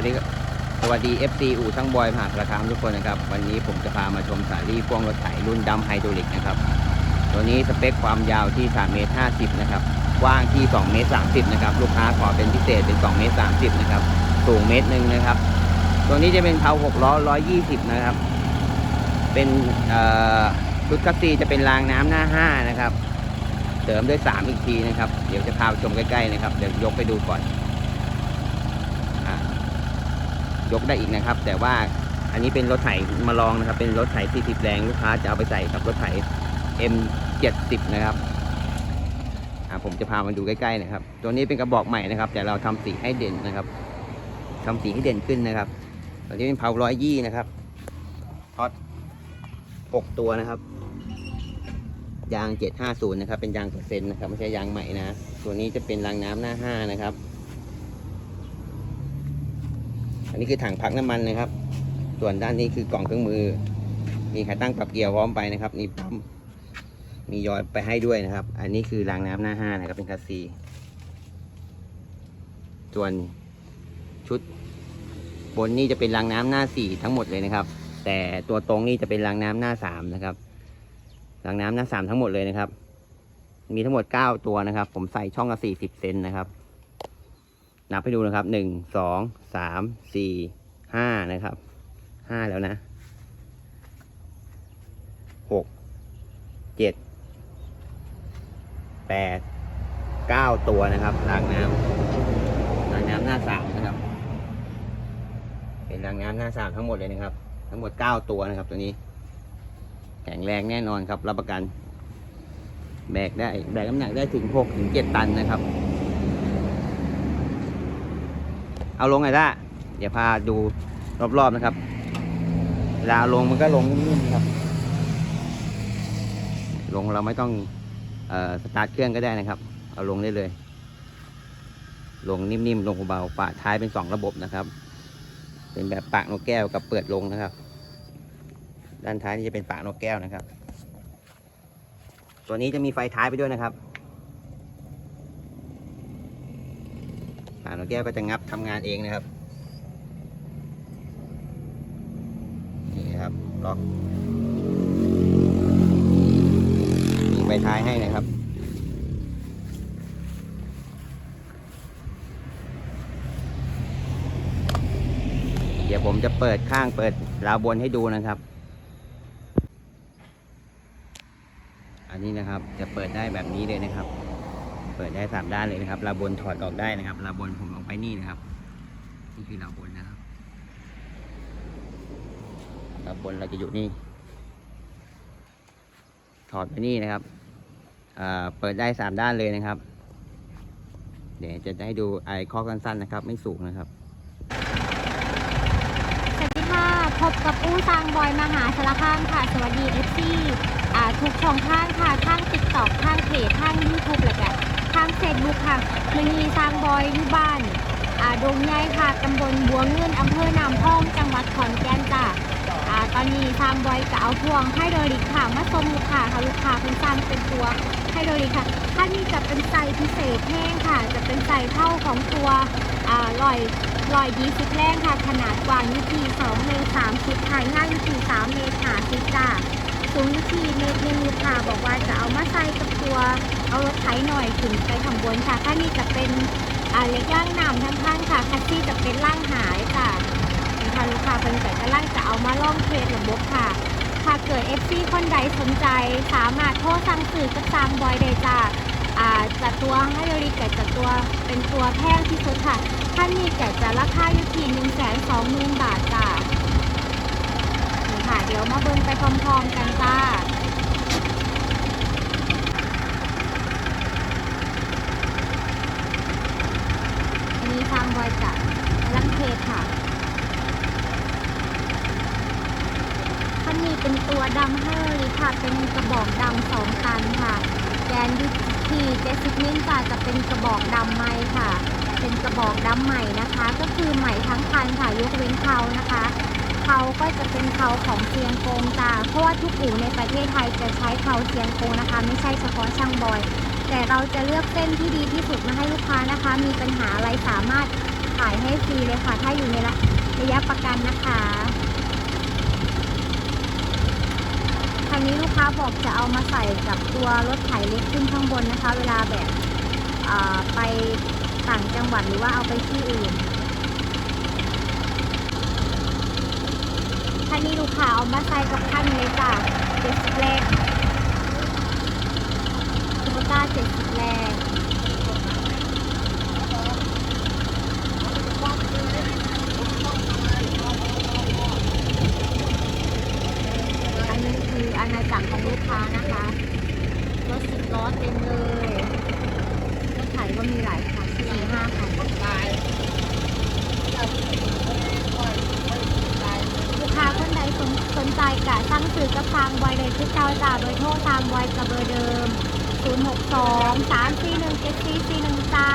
วัสดีสวัสดี FC อู่ช่างบอยมหาสารคามทุกคนนะครับ วันนี้ผมจะพามาชมสาลี่พ่วงรถไถรุ่นดำไฮดรอลิกนะครับ ตัวนี้สเปคความยาวที่3เมตร50นะครับกว้างที่2เมตร30นะครับลูกค้าขอเป็นพิเศษเป็น2เมตร30นะครับสูงเมตรหนึ่งนะครับ ตัวนี้จะเป็นเผา6ล้อ120นะครับ เป็นชุดคัสซีจะเป็นรางน้ำหน้า5นะครับเสริมด้วย3อีกทีนะครับ เดี๋ยวจะพาชมใกล้ๆนะครับเดี๋ยวยกไปดูก่อนอ่า ยกได้อีกนะครับ แต่ว่าอันนี้เป็นรถไถมาลองนะครับ เป็นรถไถ40แรงลูกค้าจะเอาไปใส่กับรถไถ M70 นะครับอ่าผมจะพามาดูใกล้ๆนะครับ ตัวนี้เป็นกระบอกใหม่นะครับ แต่เราทำสีให้เด่นนะครับทำสีให้เด่นขึ้นนะครับ ตัวนี้เป็นเผาร้อยยี่นะครับท็อต6ตัวนะครับ ยาง750นะครับ เป็นยางเปอร์เซ็นต์นะครับ ไม่ใช่ยางใหม่นะ ตัวนี้จะเป็นรางน้ำหน้า5นะครับ อันนี้คือถังพักน้ำมันนะครับ ส่วนด้านนี้คือกล่องเครื่องมือ มีขาตั้งปรับเกียร์พร้อมไปนะครับนี่ปั๊มมียอยไปให้ด้วยนะครับ อันนี้คือรางน้ำหน้า5นะครับเป็นคัสซีส่วนชุดบนนี่จะเป็นรางน้ำหน้า4ทั้งหมดเลยนะครับ แต่ตัวตรงนี่จะเป็นรางน้ำหน้า3นะครับรางน้ำหน้าสามทั้งหมดเลยนะครับ มีทั้งหมดเก้าตัวนะครับ ผมใส่ช่องละสี่สิบเซนนะครับ นับให้ดูนะครับหนึ่งสองสามสี่ห้านะครับห้าแล้วนะหกเจ็ดแปดเก้าตัวนะครับรางน้ำรางน้ำหน้าสามนะครับ เป็นรางน้ำหน้าสามทั้งหมดเลยนะครับ ทั้งหมดเก้าตัวนะครับ ตัวนี้ แข็งแรงแน่นอนครับ รับประกัน แบกได้แบกน้ำหนักได้ถึง6ถึง7ตันนะครับ เอาลงไงล่ะเดี๋ยวพาดูรอบๆนะครับเวลาเอาลงมันก็ลงนิ่มๆครับ ลงเราไม่ต้องเออสตาร์ทเครื่องก็ได้นะครับ เอาลงได้เลย ลงนิ่มๆลงเบาๆปะท้ายเป็นสองระบบนะครับ เป็นแบบปากนกแก้วกับเปิดลงนะครับ ด้านท้ายนี่จะเป็นปากนกแก้วนะครับ ตัวนี้จะมีไฟท้ายไปด้วยนะครับ ปากนกแก้วก็จะงับทำงานเองนะครับ นี่ครับล็อกมีไฟท้ายให้นะครับเดี๋ยวผมจะเปิดข้างเปิดราวบนให้ดูนะครับ อันนี้นะครับจะเปิดได้แบบนี้เลยนะครับ ปิดได้สามด้านเลยนะครับราบนถอดออกได้นะครับราบนผมลงไปนี่นะครับนี่คือราบนนะครับราบนเราจะอยู่นี่ ถอดไปนี่นะครับอ่าเปิดได้สามด้านเลยนะครับ เดี๋ยวจะให้ดูไอคอกสั้นๆนะครับ ไม่สูงนะครับสวัสดีค่ะพบกับอู้ซางบอยมหาสารคามค่ะ สวัสดีเอฟซีอ่าทุกช่องทางค่ะทางติ๊กต็อกทางเพจทางยูทูบแล้วก็ ทางเฟซบุ๊กค่ะมันมีซางบอยอยู่บ้านอ่าดงใหญ่ค่ะตำบลบัวเงินอำเภอน้ำพองจังหวัดขอนแก่นจ้ะอ่าตอนนี้ซางบอยก็เอาพวงไฮโดริกค่ะมาส่งลูกค้าค่ะลูกค้าเป็นสร้างเป็นตัวไฮโดริกค่ะท่านนี้จะเป็นไซส์พิเศษแห้งค่ะ จะเป็นไซส์เท่าของตัวอ่าลอยรอยดีสิบแรงค่ะ ขนาดกว้างอยู่ที่สองเมตรสามสิบถ่ายง่ายอยู่ที่สามเมตร สูงอยู่ที่เมตรหนึ่งลูกค้าบอกว่าจะเอามาใส่กับตัว เอารถไถหน่อยขึ้นไปข้างบนค่ะถ้านี่จะเป็นอ่าเล็กล่างน้ำทั้งข้างค่ะคัสซี่จะเป็นล่างหายจ้ะนี่ค่ะลูกค้าเป็นแต่กำลังจะเอามาล่องเทรดระบบค่ะถ้าเกิด FC คนใดสนใจ สามารถโทรสั่งซื้อกับซามบอยได้จ้าอ่าจัดตัวให้โดริกจัดตัวเป็นตัวแพงที่สุดค่ะท่านนี้แกจะราคาอยู่ที่หนึ่งแสนสองหมื่นบาทจ้า ค่ะ เดี๋ยวมาเบิ่งไปพร้อมๆกันจ้ามีทางบอยจัดลังเทศค่ะท่านนี้เป็นตัวดำเฮอร์ค่ะ เป็นกระบอกดำสองคันค่ะ แกนยุที่70นิ้วจ้ะจะเป็นกระบอกดำใหม่ค่ะ เป็นกระบอกดำใหม่นะคะ ก็คือใหม่ทั้งคันค่ะยกเว้นเขานะคะ เขาก็จะเป็นเขาของเซียงโกงจ้าเพราะว่าทุกอู่ในประเทศไทยจะใช้เขาเซียงโกงนะคะ ไม่ใช่เฉพาะช่างบอย แต่เราจะเลือกเส้นที่ดีที่สุดมาให้ลูกค้านะคะ มีปัญหาอะไรสามารถถ่ายให้ฟรีเลยค่ะ ถ้าอยู่ในระยะประกันนะคะคันนี้ลูกค้าบอกจะเอามาใส่กับตัวรถไถเล็กขึ้นข้างบนนะคะ เวลาแบบไปต่างจังหวัดหรือว่าเอาไปที่อื่น คันนี้ลูกค้าเอามาใส่กับคันนี้จ้ะเจ็ดสิบแรกซูเปอร์ต้าเจ็ดสิบแรกอันนี้คืออาณาจักรของลูกค้านะคะรถสิบล้อเต็มเลยรถไถก็มีหลายคันสี่ห้าคัน ลูกค้าคนใดสนสน ใจกะสั่งซื้อกับทางไวเลยคือเจ้าจ่าโดยโทรตางไวกับเบอร์เดิม 0 6 2 3 4 1 7 4 4 1จ้า